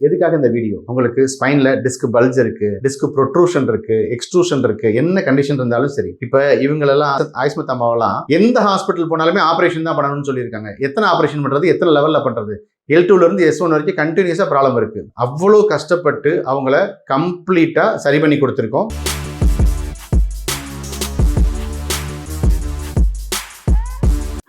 எதுக்காக இந்த வீடியோ? உங்களுக்கு ஸ்பைனில் டிஸ்க் பல்ஜ் இருக்கு டிஸ்க் ப்ரொட்ரூஷன் இருக்கு எக்ஸ்ட்ரூஷன் இருக்கு என்ன கண்டிஷன் இருந்தாலும் சரி. இப்போ இவங்களெல்லாம் ஆயுஷ்மத் அம்மாவெல்லாம் எந்த ஹாஸ்பிட்டல் போனாலுமே ஆப்ரேஷன் தான் பண்ணணும்னு சொல்லியிருக்காங்க. எத்தனை ஆப்ரேஷன் பண்ணுறது எத்தனை லெவலில் பண்ணுறது எல் டூலேருந்து எஸ் ஒன் வரைக்கும் கண்டினியூஸாக ப்ராப்ளம் இருக்குது அவ்வளோ கஷ்டப்பட்டு அவங்கள கம்ப்ளீட்டாக சரி பண்ணி கொடுத்துருக்கோம்.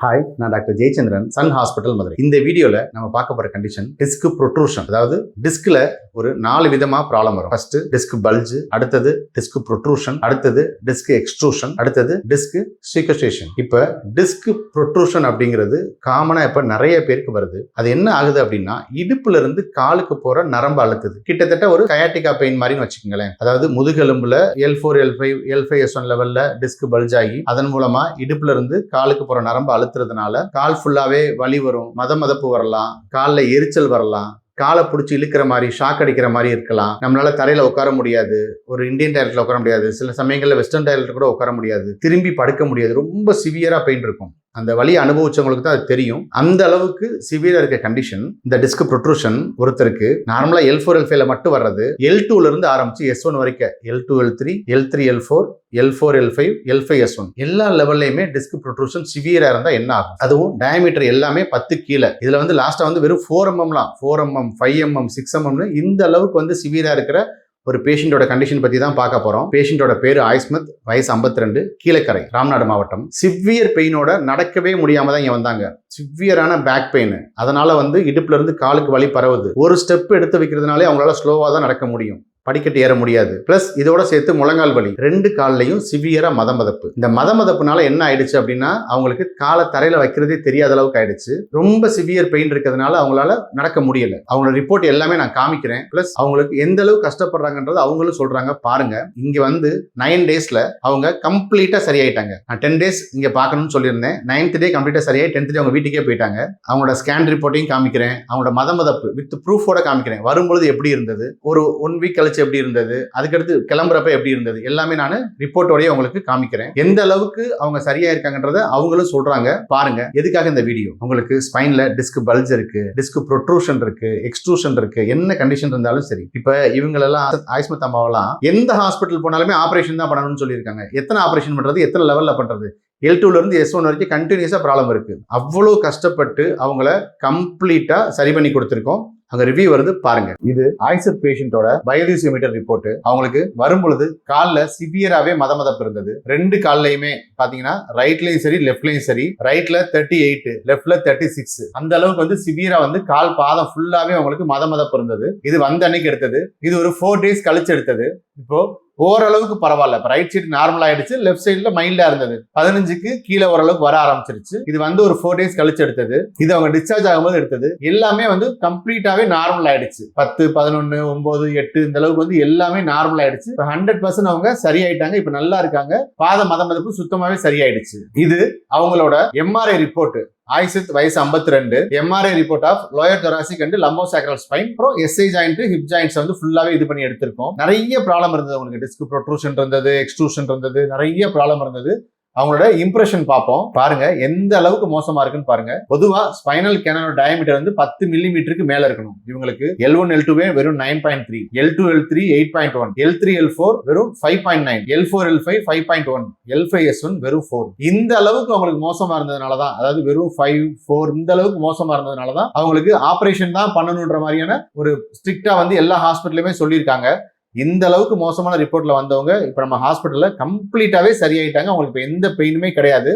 ஹாய் நான் doctor Jayachandran Sun Hospital Madurai. இந்த வீடியோல நம்ம பார்க்க போற கண்டிஷன் டிஸ்க் ப்ரொட்ரூஷன் அதாவது டிஸ்க்ல ஒரு நாலு விதமா ப்ராப்ளம் வரும். ஃபர்ஸ்ட் டிஸ்க் பல்ஜ் அடுத்தது டிஸ்க் ப்ரொட்ரூஷன் அடுத்தது டிஸ்க் எக்ஸ்ட்ரூஷன் அடுத்தது டிஸ்க் சீக்கஸ்டேஷன் இப்ப டிஸ்க் ப்ரொட்ரூஷன் அப்படிங்கிறது காமனா இப்ப நிறைய பேருக்கு வருது. அது என்ன ஆகுது அப்படின்னா இடுப்புல இருந்து காலுக்கு போற நரம்பு அழுத்துது. கிட்டத்தட்ட ஒரு கயாட்டிகா பெயின் மாதிரின்னு வச்சுக்கோங்களேன். அதாவது முதுகெலும்புல L four L five L five S one லெவல்ல டிஸ்க் பல்ஜ் ஆகி அதன் மூலமா இடுப்புல இருந்து காலுக்கு போற நரம்பு அழுத்துறதுனால கால் ஃபுல்லாவே வலி வரும் மத மதப்பு வரலாம் காலில் எரிச்சல் வரலாம் காலை பிடிச்சி இழுக்கிற மாதிரி ஷாக் அடிக்கிற மாதிரி இருக்கலாம். நம்மளால தரையில உட்கார முடியாது ஒரு இந்தியன் டாய்லெட்ல உட்கார முடியாது. சில சமயங்களில் வெஸ்டர்ன் டாய்லெட் கூட உட்கார முடியாது திரும்பி படுக்க முடியாது. ரொம்ப சிவியரா பெயின் இருக்கும். அந்த வழியை அனுபவிச்சவங்களுக்கு தான் அது தெரியும். அந்த அளவுக்கு சிவியராக இருக்க கண்டிஷன் இந்த டிஸ்க் ப்ரொட்ரூஷன் ஒருத்தருக்கு நார்மலாக எல் ஃபோர் எல் ஃபைவ்ல மட்டும் வர்றது எல் டூல இருந்து ஆரம்பிச்சு எஸ் ஒன் வரைக்கும் L two L three L three L four L four L five L five S one எல்லா லெவல்லையுமே டிஸ்க் ப்ரொட்ரூஷன் சிவியராக இருந்தால் என்ன ஆகும்? அதுவும் டயமீட்டர் எல்லாமே பத்து கீழே. இதுல வந்து லாஸ்டா வந்து வெறும் ஃபோர் எம்எம்லாம் four mm five mm six எம்எம்னு இந்த அளவுக்கு வந்து சிவியராக இருக்கிற ஒரு பேஷண்டோட கண்டிஷன் பத்தி தான் பார்க்க போறோம். பேஷண்டோட பேரு ஆயுஸ்மத் வயசு 52 ரெண்டு கீழக்கரை ராம்நாடு மாவட்டம். சிவியர் பெயினோட நடக்கவே முடியாம தான் இங்க வந்தாங்க. சிவியரான பேக் பெயின் அதனால வந்து இடுப்புல இருந்து காலுக்கு வலி பரவுது. ஒரு ஸ்டெப் எடுத்து வைக்கிறதுனாலே அவங்களால ஸ்லோவா தான் நடக்க முடியும். படிக்கட்டு ஏற முடியாது. பிளஸ் இதோட சேர்த்து முழங்கால் வலி. ரெண்டு கால்லையும் சிவியரா மத மதப்பு இந்த மத மதப்புனால என்ன ஆயிடுச்சு அப்படின்னா அவங்களுக்கு காலை தரையில வைக்கிறதே தெரியாத அளவுக்கு ஆயிடுச்சு. ரொம்ப சிவியர் பெயின் இருக்கிறதுனால அவங்களால நடக்க முடியல. அவங்களோட ரிப்போர்ட் எல்லாமே நான் காமிக்கிறேன். பிளஸ் அவங்களுக்கு எந்த அளவுக்கு கஷ்டப்படுறாங்கன்றது அவங்களும் சொல்றாங்க. பாருங்க. இங்க வந்து நைன் டேஸ்ல அவங்க கம்ப்ளீட்டா சரியாயிட்டாங்க. நான் டென் டேஸ் இங்க பார்க்கணும்னு சொல்லியிருந்தேன். நைன்த் டே கம்ப்ளீட்டா சரியாயி டென்த் டே அவங்க வீட்டுக்கே போயிட்டாங்க. அவங்களோட ஸ்கேன் ரிப்போர்ட்டையும் காமிக்கிறேன். அவங்களோட மத மதப்பு வித் ப்ரூஃபோட காமிக்கிறேன். வரும்பொழுது எப்படி இருந்தது? ஒரு ஒன் வீக் கழிச்சு எப்படி இருந்தது? அதுக்கடுத்து கிளம்புறப்ப எப்படி இருந்தது? எல்லாமே நான் ரிப்போர்ட்டோடய உங்களுக்கு காமிக்கிறேன். எந்த அளவுக்கு அவங்க சரியா இருக்காங்கன்றத அவங்களும் சொல்றாங்க. பாருங்க எதுக்காக இந்த வீடியோ உங்களுக்கு ஸ்பைன்ல டிஸ்க் பல்ஜ் இருக்கு டிஸ்க் ப்ரொட்ரூஷன் இருக்கு எக்ஸ்ட்ரூஷன் இருக்கு என்ன கண்டிஷன் இருந்தாலும் சரி. இப்ப இவங்களெல்லாம் ஆயுஷ்மத் அம்மாவெல்லாம் எந்த ஹாஸ்பிட்டல் போனாலுமே ஆபரேஷன் தான் பண்ணணும்னு சொல்லியிருக்காங்க. எத்தனை ஆபரேஷன் பண்றது எத்தனை லெவல்ல பண்றது? எல் டூல இருந்து எஸ் ஒன் வரைக்கும் கண்டினியூஸா ப்ராப்ளம் இருக்கு. அவ்வளோ கஷ்டப்பட்டு அவங்கள கம்ப்ளீட்டா சரி பண்ணி கொடுத்துருக்கோம். அந்த ரிவ்யூ வருது பாருங்க. இது ஆய்சர் பேஷண்டோட பயோதிசியோமீட்டர் ரிப்போர்ட் அவங்களுக்கு வரும்பொழுது காலில் சிவியராகவே மத மதப்பு இருந்தது. ரெண்டு கால்லையுமே பாத்தீங்கன்னா ரைட்லயும் சரி லெஃப்ட்லயும் சரி ரைட்ல தேர்ட்டி எயிட் லெஃப்ட்ல தேர்ட்டி சிக்ஸ் அந்த அளவுக்கு வந்து சிவியரா வந்து கால் பாதம் ஃபுல்லாவே அவங்களுக்கு மத மதப்பு இருந்தது. இது வந்த அன்னைக்கு எடுத்தது. இது ஒரு ஃபோர் டேஸ் கழிச்சு எடுத்தது. இப்போ ஓரளவுக்கு பரவாயில்ல. இப்போ ரைட் சைடு நார்மல் ஆயிடுச்சு லெஃப்ட் சைடுல மைல்டா இருந்தது. பதினஞ்சுக்கு கீழே ஓரளவுக்கு வர ஆரம்பிச்சிருச்சு. இது வந்து ஒரு ஃபோர் டேஸ் கழிச்சு எடுத்தது. இது அவங்க டிஸ்சார்ஜ் ஆகும்போது எடுத்தது. எல்லாமே வந்து கம்ப்ளீட்டாவே நார்மல் ஆயிடுச்சு. பத்து பதினொன்னு ஒன்பது எட்டு இந்த அளவுக்கு வந்து எல்லாமே நார்மல் ஆயிடுச்சு. இப்போ ஹண்ட்ரட் பர்சன்ட் அவங்க சரியாயிட்டாங்க. இப்போ நல்லா இருக்காங்க. பாத மத மதிப்பு சுத்தமாவே சரியாயிடுச்சு. இது அவங்களோட எம்ஆர்ஐ ரிப்போர்ட் ஆயுசித் வயசு 52 ரெண்டு MRI report of lower thoracic and lumbosacral spine அப்புறம் எஸ்ஐ ஜாயிண்ட் ஹிப் ஜாயிண்ட்ஸ் வந்து ஃபுல்லாவே இது பண்ணி எடுத்திருக்கோம். நிறைய ப்ராப்ளம் இருந்தது உங்களுக்கு. டிஸ்க் ப்ரொட்ரூஷன் இருந்தது எக்ஸ்ட்ரூஷன் இருந்தது நிறைய ப்ராப்ளம் இருந்தது. அவங்களோட இம்ப்ரெஷன் பார்ப்போம். பாருங்க எந்த அளவுக்கு மோசமா இருக்குன்னு பாருங்க. பொதுவா ஸ்பைனல் கேனோட டயமீட்டர் வந்து பத்து மில்லிமீட்டருக்கு மேல இருக்கணும். இவங்களுக்கு எல் ஒன் எல் டூவே வெறும் nine point three L two L three eight point one L three L four வெறும் five point nine L four L five five point one L five S one வெறும் four இந்த அளவுக்கு அவங்களுக்கு மோசமா இருந்ததுனால தான் அதாவது வெறும் ஃபைவ் ஃபோர் இந்த அளவுக்கு மோசமா இருந்ததுனால தான் அவங்களுக்கு ஆப்ரேஷன் தான் பண்ணணுன்ற மாதிரியான ஒரு ஸ்ட்ரிக்டா வந்து எல்லா ஹாஸ்பிட்டலுமே சொல்லியிருக்காங்க. இந்த அளவுக்கு மோசமான ரிப்போர்ட்ல வந்தவங்க இப்போ நம்ம ஹாஸ்பிட்டல்ல கம்ப்ளீட்டாவே சரியாயிட்டாங்க. அவங்களுக்கு இப்போ எந்த பெயினுமே கிடையாது.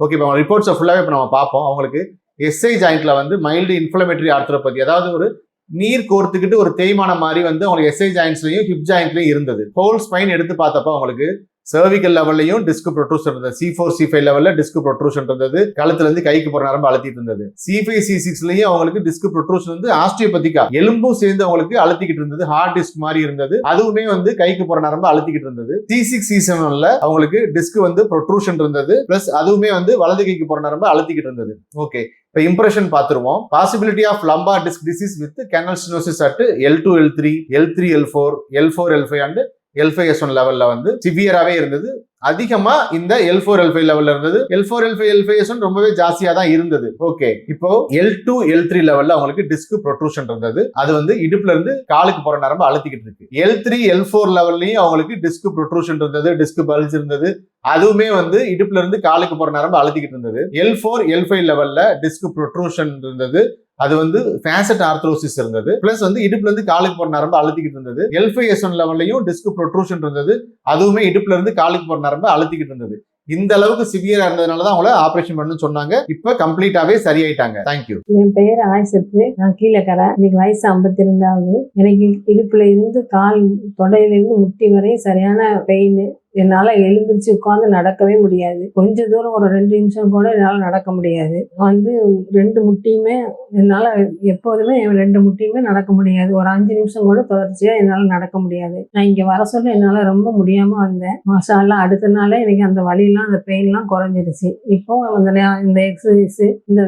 ஓகே இப்போ அவங்க ரிப்போர்ட்ஸை ஃபுல்லாவே இப்போ நம்ம பார்ப்போம். அவங்களுக்கு எஸ்ஐ ஜாயிண்ட்ல வந்து மைல்டு இன்ஃப்ளமேட்டரி ஆர்த்ரோபதி அதாவது ஒரு நீர் கோர்த்துக்கிட்டு ஒரு தேய்மானம் மாதிரி வந்து அவங்களுக்கு எஸ்ஐ ஜாயின்ஸ்லையும் ஹிப் ஜாயின்ட்லையும் இருந்தது. ஹோல் ஸ்பைன் எடுத்து பார்த்தப்ப அவங்களுக்கு சர்விக்கல் லெவல்லையும் டிஸ்க் ப்ரொட்ரூஷன் இருந்தது. சி ஃபோர் சி ஃபைவ் லெவல்ல டிஸ்க் ப்ரொட்ரூஷன் இருந்தது. கழுத்துல இருந்து கைக்கு போற நரம்பு அழுத்திட்டு இருந்தது. சி ஃபைவ் சி சிக்ஸ்லயும் அவங்களுக்கு டிஸ்க் ப்ரொட்ரூஷன் வந்து ஆஸ்டியோபதிக்கா எலும்பும் சேர்ந்து அவங்களுக்கு அழுத்திக்கிட்டு இருந்தது. ஹார்ட் டிஸ்க் மாதிரி இருந்தது. அதுவுமே வந்து கைக்கு போற நரம்பு அழுத்திக்கிட்டு இருந்தது. சி சிக்ஸ் சி செவன்ல அவங்களுக்கு டிஸ்க் வந்து ப்ரொட்ரூஷன் இருந்தது. பிளஸ் அதுவுமே வந்து வலது கைக்கு போற நரம்பு அழுத்திக்கிட்டு இருந்தது. ஓகே இப்போ இம்ப்ரெஷன் பார்த்துருவோம். Possibility of lumbar disc disease with canal stenosis at L two L three L three L four L four L five and L five S one லெவலில் வந்து சிவியராகவே இருந்தது. அதிகமாக இந்த எல் ஃபோர் எல் ஃபைவ் இருந்தது. L four L five L five ரொம்பவே ஜாஸ்தியாக தான் இருந்தது. ஓகே இப்போ எல் டூ எல் த்ரீ லெவலில் அவங்களுக்கு டிஸ்க் ப்ரொட்ரூஷன் இருந்தது. அது வந்து இடுப்புல இருந்து காலுக்கு போகிற நரம்பு அழுத்திக்கிட்டு இருக்கு. எல் த்ரீ எல் ஃபோர் லெவல்லையும் அவங்களுக்கு டிஸ்க் ப்ரொட்ரூஷன் இருந்தது டிஸ்க் பல்ஜ் இருந்தது. அதுவுமே வந்து இடுப்புல இருந்து காலுக்கு போகிற நரம்பு அழுத்திக்கிட்டு இருந்தது. எல் ஃபோர் எல் ஃபைவ் லெவலில் டிஸ்க் ப்ரொட்ரூஷன் இருந்தது. அது வந்து ஃபேசட் ஆர்த்ரோசிஸ் இருந்தது. பிளஸ் வந்து இடுப்புல இருந்து காலுக்கு போற நரம்பு அழுத்திக்கிட்டு இருந்தது. எல்ஃபைஎஸ்என் லெவல்லையும் டிஸ்க் ப்ரொட்ரூஷன் இருந்தது. அதுவுமே இடுப்புல இருந்து காலுக்கு போற நரம்பு அழுத்திக்கிட்டு இருந்தது. இந்த அளவுக்கு சிவியரா இருந்ததுனால தான் அவங்கள ஆபரேஷன் பண்ணு சொன்னாங்க. இப்ப கம்ப்ளீட்டாவே சரியாயிட்டாங்க. தேங்க்யூ என் பெயர் ஆயிசத்து. நான் கீழக்கரை. இன்னைக்கு வயசு ஐம்பத்தி ரெண்டாவது எனக்கு இடுப்புல இருந்து கால் தொடையில இருந்து முட்டி வரை சரியான பெயின் என்னால் எழுந்திரிச்சு உட்காந்து நடக்கவே முடியாது. கொஞ்ச தூரம் ஒரு ரெண்டு நிமிஷம் கூட என்னால் நடக்க முடியாது. வந்து ரெண்டு முட்டியுமே என்னால் எப்போதுமே ரெண்டு முட்டியுமே நடக்க முடியாது. ஒரு அஞ்சு நிமிஷம் கூட தொடர்ச்சியாக என்னால் நடக்க முடியாது. நான் இங்கே வர சொல்ல என்னால் ரொம்ப முடியாமல் வந்தேன். மாசாலாம் அடுத்த நாளே எனக்கு அந்த வழியெல்லாம் அந்த பெயின்லாம் குறைஞ்சிருச்சு. இப்போ அந்த இந்த எக்ஸசைஸ் இந்த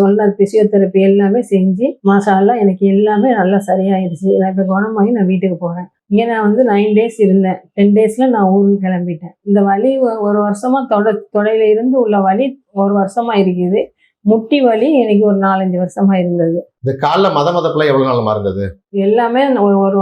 சொன்ன பிசியோதெரப்பி எல்லாமே செஞ்சு மாசாலாம் எனக்கு எல்லாமே நல்லா சரியாயிருச்சு. நான் இப்போ குணமாகி நான் வீட்டுக்கு போகிறேன் இங்கே நான் வந்து நைன் டேஸ் இருந்தேன். டென் டேஸ்ல நான் ஊருக்கு கிளம்பிட்டேன். இந்த வலி ஒரு வருஷமா தொட தொடையில இருந்து உள்ள வலி ஒரு வருஷமா இருக்குது. முட்டி வலி எனக்கு ஒரு நாலஞ்சு வருஷமா இருந்தது. இந்த கால்ல மத மதப்புல எவ்வளவு நாள் மறந்தது எல்லாமே ஒரு ஒரு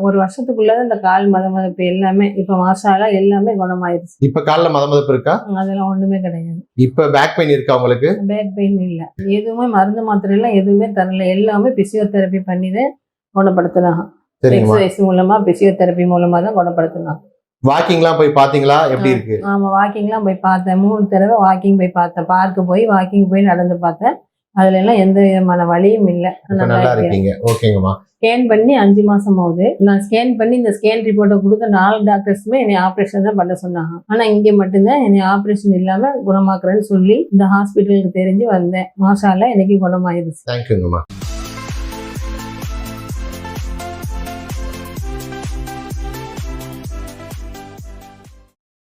ஒரு வருஷத்துக்குள்ள இந்த கால் மத மதப்பு எல்லாமே இப்போ மாசாலா எல்லாமே குணமாயிருச்சு. இப்ப கால்ல மத மதப்பு இருக்கா? அதெல்லாம் ஒண்ணுமே கிடையாது. இப்ப பேக் பெயின் இருக்கா உங்களுக்கு? பேக் பெயின் இல்லை. எதுவுமே மருந்து மாத்திரை எல்லாம் எதுவுமே தரல. எல்லாமே பிசியோதெரப்பி பண்ணி தான் குணப்படுத்தினாங்க எக்ஸசைஸ் மூலமா பிசியோதெரப்பி மூலமா தான் குணப்படுத்தினாங்க வாக்கிங்லாம் போய் பாத்தீங்களா எப்படி இருக்கு? ஆமா வாக்கிங்லாம் போய் பார்த்தேன். மூணு தடவை வாக்கிங் போய் பார்த்தேன். பார்க்கு போய் வாக்கிங் போய் நடந்து பார்த்தேன். அதுல எல்லாம் எந்த விதமான வலியும் இல்லை. நல்லா இருக்கீங்க. ஓகேங்கம்மா. ஸ்கேன் பண்ணி அஞ்சு மாசம் ஆகுது. நான் ஸ்கேன் பண்ணி இந்த ஸ்கேன் ரிப்போர்ட்டை கொடுத்த நாலு டாக்டர்ஸுமே என்னை ஆப்ரேஷன் தான் பண்ண சொன்னாங்க. ஆனா இங்க மட்டும்தான் என்னை ஆப்ரேஷன் இல்லாம குணமாக்குறேன்னு சொல்லி இந்த ஹாஸ்பிட்டலுக்கு தெரிஞ்சு வந்தேன். மாசால எனக்கு குணமாயிருச்சு. தேங்க்யூங்கம்மா